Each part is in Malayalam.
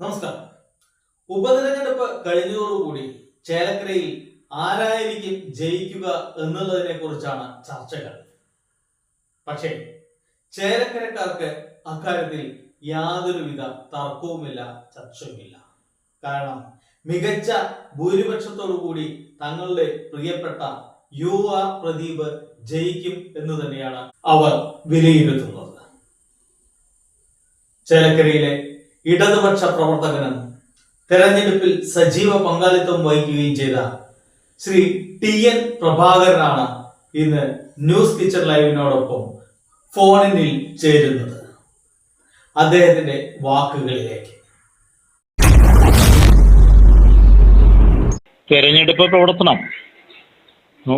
നമസ്കാരം. ഉപതെരഞ്ഞെടുപ്പ് കഴിഞ്ഞതോടുകൂടി ചേലക്കരയിൽ ആരായിരിക്കും ജയിക്കുക എന്നുള്ളതിനെ കുറിച്ചാണ് ചർച്ചകൾ. പക്ഷേ ചേലക്കരക്കാർക്ക് അക്കാര്യത്തിൽ യാതൊരുവിധ തർക്കവുമില്ല ചർച്ചയുമില്ല. കാരണം മികച്ച ഭൂരിപക്ഷത്തോടു കൂടി തങ്ങളുടെ പ്രിയപ്പെട്ട യു ആർ പ്രദീപ് ജയിക്കും എന്ന് തന്നെയാണ് അവർ വിലയിരുത്തുന്നത്. ചേലക്കരയിലെ ഇടതുപക്ഷ പ്രവർത്തകനും തെരഞ്ഞെടുപ്പിൽ സജീവ പങ്കാളിത്തം വഹിക്കുകയും ചെയ്ത ശ്രീ ടി എൻ പ്രഭാകരനാണ് ഇന്ന് ന്യൂസ് കിച്ചൺ ലൈവിനോടൊപ്പം ഫോണിനിൽ ചേരുന്നത്. അദ്ദേഹത്തിന്റെ വാക്കുകളിലേക്ക്. തെരഞ്ഞെടുപ്പ് പ്രവർത്തനം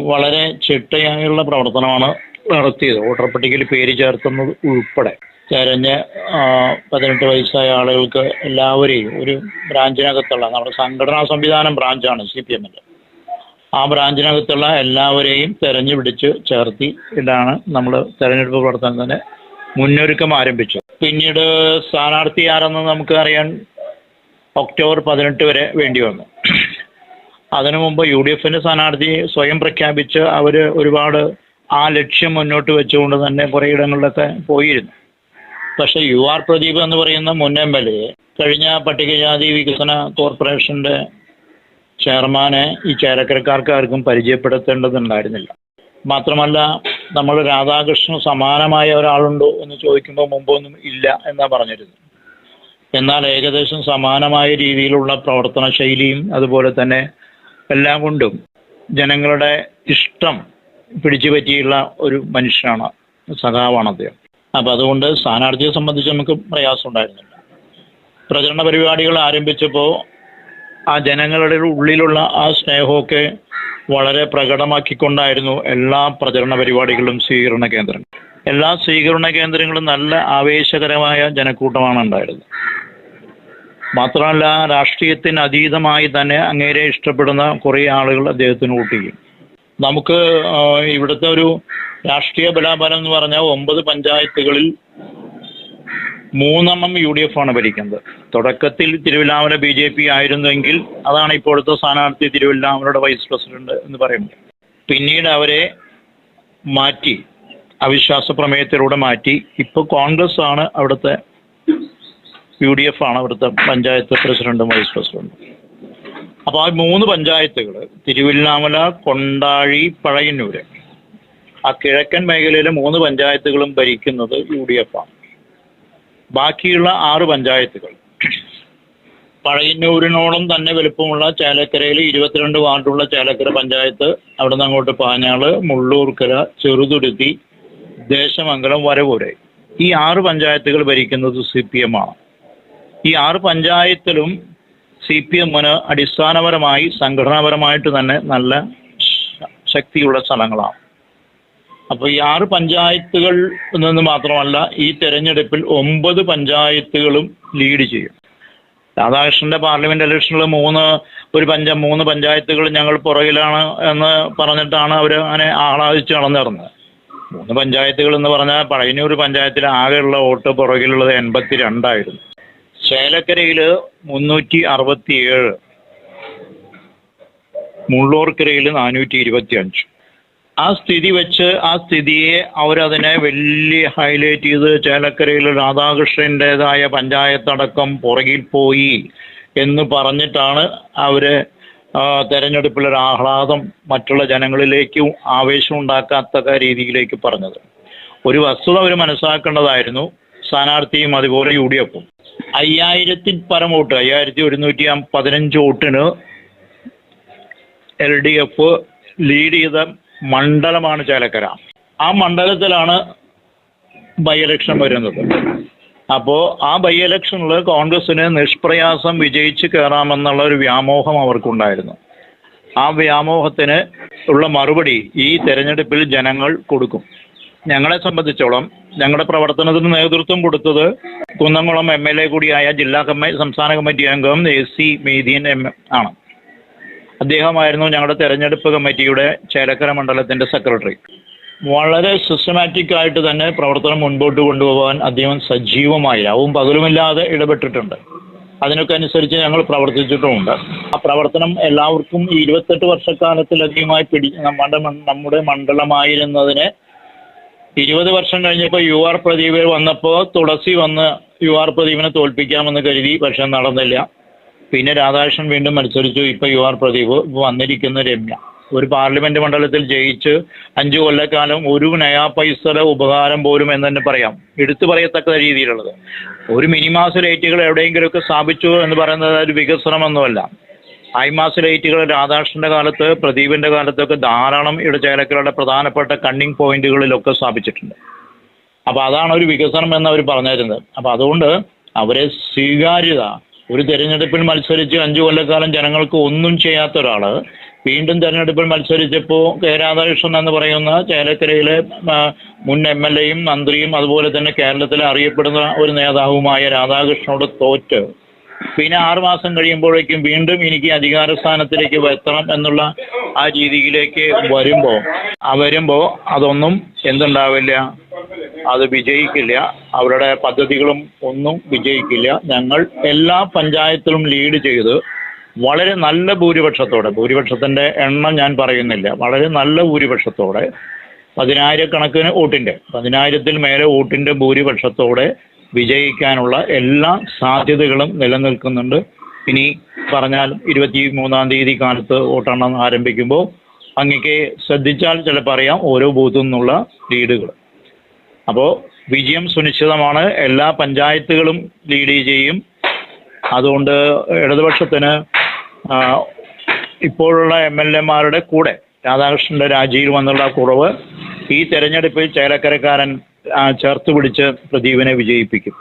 വളരെ ചിട്ടയായുള്ള പ്രവർത്തനമാണ് നടത്തിയത്. വോട്ടർ പട്ടികയിൽ പേര് ചേർക്കുന്നത് ഉൾപ്പെടെ. തെരഞ്ഞ പതിനെട്ട് വയസ്സായ ആളുകൾക്ക് എല്ലാവരെയും ഒരു ബ്രാഞ്ചിനകത്തുള്ള നമ്മുടെ സംഘടനാ സംവിധാനം ബ്രാഞ്ചാണ് സി പി എമ്മിന്റെ ആ ബ്രാഞ്ചിനകത്തുള്ള എല്ലാവരെയും തെരഞ്ഞു പിടിച്ച് ചേർത്തി ഇതാണ് നമ്മൾ തെരഞ്ഞെടുപ്പ് പ്രവർത്തനത്തിന് മുന്നൊരുക്കം ആരംഭിച്ചത്. പിന്നീട് സ്ഥാനാർത്ഥി ആരെന്ന് നമുക്ക് അറിയാൻ ഒക്ടോബർ പതിനെട്ട് വരെ വേണ്ടി വന്നു. അതിനു മുമ്പ് യു ഡി എഫിന്റെ സ്ഥാനാർത്ഥി സ്വയം പ്രഖ്യാപിച്ച് അവർ ഒരുപാട് ആ ലക്ഷ്യം മുന്നോട്ട് വെച്ചുകൊണ്ട് തന്നെ കുറേ ഇടങ്ങളിലൊക്കെ പോയിരുന്നു. പക്ഷേ യു ആർ പ്രദീപ് എന്ന് പറയുന്ന എം കഴിഞ്ഞ പട്ടികജാതി വികസന കോർപ്പറേഷന്റെ ചെയർമാനെ ഈ ചേരക്കരക്കാർക്ക് ആർക്കും പരിചയപ്പെടുത്തേണ്ടതുണ്ടായിരുന്നില്ല. മാത്രമല്ല നമ്മൾ രാധാകൃഷ്ണന് സമാനമായ ഒരാളുണ്ടോ എന്ന് ചോദിക്കുമ്പോൾ മുമ്പൊന്നും ഇല്ല എന്നാ പറഞ്ഞിരുന്നു എന്നാൽ ഏകദേശം സമാനമായ രീതിയിലുള്ള പ്രവർത്തന ശൈലിയും അതുപോലെ തന്നെ എല്ലാം കൊണ്ടും ജനങ്ങളുടെ ഇഷ്ടം പിടിച്ചു പറ്റിയുള്ള ഒരു മനുഷ്യനാണ് സഖാവാണ് അദ്ദേഹം. അപ്പം അതുകൊണ്ട് സ്ഥാനാർത്ഥിയെ സംബന്ധിച്ച് നമുക്ക് പ്രയാസം ഉണ്ടായിരുന്നില്ല പ്രചരണ പരിപാടികൾ ആരംഭിച്ചപ്പോൾ ആ ജനങ്ങളുടെ ഉള്ളിലുള്ള ആ സ്നേഹമൊക്കെ വളരെ പ്രകടമാക്കിക്കൊണ്ടായിരുന്നു എല്ലാ പ്രചരണ പരിപാടികളും സ്വീകരണ കേന്ദ്രങ്ങൾ. എല്ലാ സ്വീകരണ കേന്ദ്രങ്ങളും നല്ല ആവേശകരമായ ജനക്കൂട്ടമാണ് ഉണ്ടായിരുന്നത്. മാത്രമല്ല രാഷ്ട്രീയത്തിന് അതീതമായി തന്നെ അങ്ങേരെ ഇഷ്ടപ്പെടുന്ന കുറേ ആളുകൾ അദ്ദേഹത്തിന് വോട്ട് ചെയ്യും. നമുക്ക് ഇവിടുത്തെ ഒരു രാഷ്ട്രീയ ബലാബലം എന്ന് പറഞ്ഞാൽ ഒമ്പത് പഞ്ചായത്തുകളിൽ മൂന്നെണ്ണം യു ഡി എഫ് ആണ് ഭരിക്കുന്നത്. തുടക്കത്തിൽ തിരുവില്ലാമല ബി ജെ പി ആയിരുന്നുവെങ്കിൽ അതാണ് ഇപ്പോഴത്തെ സ്ഥാനാർത്ഥി തിരുവില്ലാമലയുടെ വൈസ് പ്രസിഡന്റ് എന്ന് പറയുന്നത്. പിന്നീട് അവരെ മാറ്റി അവിശ്വാസ പ്രമേയത്തിലൂടെ മാറ്റി. ഇപ്പോൾ കോൺഗ്രസ് ആണ് അവിടുത്തെ യു ഡി എഫ് ആണ് അവിടുത്തെ പഞ്ചായത്ത് പ്രസിഡന്റും വൈസ് പ്രസിഡന്റും. അപ്പോൾ ആ മൂന്ന് പഞ്ചായത്തുകൾ തിരുവില്ലാമല കൊണ്ടാഴി പഴയന്നൂര് ആ കിഴക്കൻ മേഖലയിലെ മൂന്ന് പഞ്ചായത്തുകളും ഭരിക്കുന്നത് യു ഡി എഫ് ആണ് ബാക്കിയുള്ള ആറ് പഞ്ചായത്തുകൾ. പഴയന്നൂരിനോളം തന്നെ വലുപ്പമുള്ള ചേലക്കരയിൽ ഇരുപത്തിരണ്ട് വാർഡുള്ള ചാലക്കര പഞ്ചായത്ത് അവിടെ നിന്ന് അങ്ങോട്ട് പാഞ്ഞാൾ മുള്ളൂർക്കര ചെറുതുരുത്തി ദേശമംഗലം വരവൂരെ. ഈ ആറ് പഞ്ചായത്തുകൾ ഭരിക്കുന്നത് സി പി എം ആണ്. ഈ ആറ് പഞ്ചായത്തിലും സി പി എമ്മിന് അടിസ്ഥാനപരമായി സംഘടനാപരമായിട്ട് തന്നെ നല്ല ശക്തിയുള്ള സ്ഥലങ്ങളാണ്. അപ്പോൾ ഈ ആറ് പഞ്ചായത്തുകൾ നിന്ന് മാത്രമല്ല ഈ തെരഞ്ഞെടുപ്പിൽ ഒമ്പത് പഞ്ചായത്തുകളും ലീഡ് ചെയ്യും. രാധാകൃഷ്ണന്റെ പാർലമെന്റ് ഇലക്ഷനിൽ മൂന്ന് ഒരു പഞ്ച മൂന്ന് പഞ്ചായത്തുകൾ ഞങ്ങൾ പുറകിലാണ് എന്ന് പറഞ്ഞിട്ടാണ് അവർ അങ്ങനെ ആഹ്ലാദിച്ച് നടന്നിരുന്നത് മൂന്ന് പഞ്ചായത്തുകൾ എന്ന് പറഞ്ഞാൽ പഴയനൂർ പഞ്ചായത്തിൽ ആകെയുള്ള വോട്ട് പുറകിലുള്ളത് എൺപത്തി രണ്ടായിരുന്നു ചേലക്കരയിൽ മുന്നൂറ്റി അറുപത്തിയേഴ് മുള്ളൂർക്കരയിൽ നാനൂറ്റി ഇരുപത്തി അഞ്ച് ആ സ്ഥിതി വെച്ച് ആ സ്ഥിതിയെ അവരതിനെ വലിയ ഹൈലൈറ്റ് ചെയ്ത് ചേലക്കരയിൽ രാധാകൃഷ്ണന്റെതായ പഞ്ചായത്തടക്കം പുറകിൽ പോയി എന്ന് പറഞ്ഞിട്ടാണ് അവർ ആ, തെരഞ്ഞെടുപ്പിലൊരു ആഹ്ലാദം മറ്റുള്ള ജനങ്ങളിലേക്ക് ആവേശം ഉണ്ടാക്കാത്ത രീതിയിലേക്ക് പറഞ്ഞത്. ഒരു വസ്തുത അവർ മനസ്സിലാക്കേണ്ടതായിരുന്നു. സ്ഥാനാർത്ഥിയും അതുപോലെ യു ഡി എഫും. അയ്യായിരത്തിൽ പരം വോട്ട് അയ്യായിരത്തി ഒരുന്നൂറ്റി പതിനഞ്ച് വോട്ടിന് എൽ ഡി എഫ് ലീഡ് ചെയ്ത മണ്ഡലമാണ് ചേലക്കര. ആ മണ്ഡലത്തിലാണ് ബൈ ഇലക്ഷൻ വരുന്നത്. അപ്പോൾ ആ ബൈ ഇലക്ഷനിൽ കോൺഗ്രസിന് നിഷ്പ്രയാസം വിജയിച്ച് കയറാമെന്നുള്ള ഒരു വ്യാമോഹം അവർക്കുണ്ടായിരുന്നു. ആ വ്യാമോഹത്തിന് ഉള്ള മറുപടി ഈ തെരഞ്ഞെടുപ്പിൽ ജനങ്ങൾ കൊടുക്കും. ഞങ്ങളെ സംബന്ധിച്ചോളം ഞങ്ങളുടെ പ്രവർത്തനത്തിന് നേതൃത്വം കൊടുത്തത് കുന്നംകുളം എം എൽ എ കൂടിയായ ജില്ലാ കമ്മി സംസ്ഥാന കമ്മിറ്റി അംഗം എ സി മെയ്തീൻ എം ആണ്. അദ്ദേഹമായിരുന്നു ഞങ്ങളുടെ തെരഞ്ഞെടുപ്പ് കമ്മിറ്റിയുടെ ചേലക്കര മണ്ഡലത്തിന്റെ സെക്രട്ടറി. വളരെ സിസ്റ്റമാറ്റിക് ആയിട്ട് തന്നെ പ്രവർത്തനം മുൻപോട്ട് കൊണ്ടുപോകാൻ അദ്ദേഹം സജീവമായി രാവും പകലുമില്ലാതെ ഇടപെട്ടിട്ടുണ്ട്. അതിനൊക്കെ അനുസരിച്ച് ഞങ്ങൾ പ്രവർത്തിച്ചിട്ടുമുണ്ട്. ആ പ്രവർത്തനം എല്ലാവർക്കും ഈ ഇരുപത്തെട്ട് വർഷക്കാലത്തിലധികമായി പിടി നമ്മുടെ നമ്മുടെ മണ്ഡലമായിരുന്നതിനെ ഇരുപത് വർഷം കഴിഞ്ഞപ്പോൾ യു ആർ പ്രദീപ് വന്നപ്പോൾ തുളസി വന്ന് യു ആർ പ്രദീപിനെ തോൽപ്പിക്കാമെന്ന് കരുതി പക്ഷെ നടന്നില്ല. പിന്നെ രാധാകൃഷ്ണൻ വീണ്ടും മത്സരിച്ചു. ഇപ്പൊ യു ആർ പ്രദീപ് വന്നിരിക്കുന്ന രമ്യ. ഒരു പാർലമെന്റ് മണ്ഡലത്തിൽ ജയിച്ച് അഞ്ചു കൊല്ലക്കാലം ഒരു നയാ പൈസയുടെ ഉപകാരം പോലും എന്ന് തന്നെ പറയാം. എടുത്തു പറയത്തക്ക രീതിയിലുള്ളത്. ഒരു മിനിമാസ് റേറ്റുകൾ എവിടെയെങ്കിലുമൊക്കെ സ്ഥാപിച്ചു എന്ന് പറയുന്നത് ഒരു വികസനമൊന്നുമല്ല. ഐമാസ് ലൈറ്റുകൾ രാധാകൃഷ്ണന്റെ കാലത്ത് പ്രദീപിന്റെ കാലത്തൊക്കെ ധാരാളം ഇവിടെ ചേലക്കരയുടെ പ്രധാനപ്പെട്ട കണ്ണിങ് പോയിന്റുകളിലൊക്കെ സ്ഥാപിച്ചിട്ടുണ്ട്. അപ്പൊ അതാണ് ഒരു വികസനം എന്ന് അവർ പറഞ്ഞിരുന്നത്. അപ്പൊ അതുകൊണ്ട് അവരെ സ്വീകാര്യത ഒരു തെരഞ്ഞെടുപ്പിൽ മത്സരിച്ച് അഞ്ചു കൊല്ലക്കാലം ജനങ്ങൾക്ക് ഒന്നും ചെയ്യാത്ത ഒരാൾ വീണ്ടും തെരഞ്ഞെടുപ്പിൽ മത്സരിച്ചപ്പോൾ കെ രാധാകൃഷ്ണൻ എന്ന് പറയുന്ന ചേലക്കരയിലെ മുൻ എം എൽ എയും മന്ത്രിയും അതുപോലെ തന്നെ കേരളത്തിലെ അറിയപ്പെടുന്ന ഒരു നേതാവുമായ രാധാകൃഷ്ണനോട് തോറ്റ് പിന്നെ ആറ് മാസം കഴിയുമ്പോഴേക്കും വീണ്ടും എനിക്ക് അധികാര സ്ഥാനത്തിലേക്ക് എത്തണം എന്നുള്ള ആ രീതിയിലേക്ക് വരുമ്പോൾ ആ വരുമ്പോൾ അതൊന്നും എന്തുണ്ടാവില്ല. അത് വിജയിക്കില്ല. അവരുടെ പദ്ധതികളും ഒന്നും വിജയിക്കില്ല. ഞങ്ങൾ എല്ലാ പഞ്ചായത്തിലും ലീഡ് ചെയ്ത് വളരെ നല്ല ഭൂരിപക്ഷത്തോടെ ഭൂരിപക്ഷത്തിന്റെ എണ്ണം ഞാൻ പറയുന്നില്ല വളരെ നല്ല ഭൂരിപക്ഷത്തോടെ പതിനായിരക്കണക്കിന് വോട്ടിന്റെ പതിനായിരത്തിൽ മേലെ വോട്ടിന്റെ ഭൂരിപക്ഷത്തോടെ വിജയിക്കാനുള്ള എല്ലാ സാധ്യതകളും നിലനിൽക്കുന്നുണ്ട്. ഇനി പറഞ്ഞാൽ ഇരുപത്തി മൂന്നാം തീയതി കാലത്ത് വോട്ടെണ്ണം ആരംഭിക്കുമ്പോൾ അങ്ങക്ക് ശ്രദ്ധിച്ചാൽ ചിലപ്പോൾ അറിയാം ഓരോ ബൂത്തിൽ നിന്നുള്ള ലീഡുകൾ. അപ്പോൾ വിജയം സുനിശ്ചിതമാണ്. എല്ലാ പഞ്ചായത്തുകളും ലീഡ് ചെയ്യും. അതുകൊണ്ട് ഇടതുപക്ഷത്തിന് ഇപ്പോഴുള്ള എം എൽ എമാരുടെ കൂടെ രാധാകൃഷ്ണന്റെ രാജിയിൽ വന്നുള്ള കുറവ് ഈ തെരഞ്ഞെടുപ്പിൽ ചേലക്കരക്കാരൻ ചേർത്ത് പിടിച്ച് പ്രദീപിനെ വിജയിപ്പിക്കും.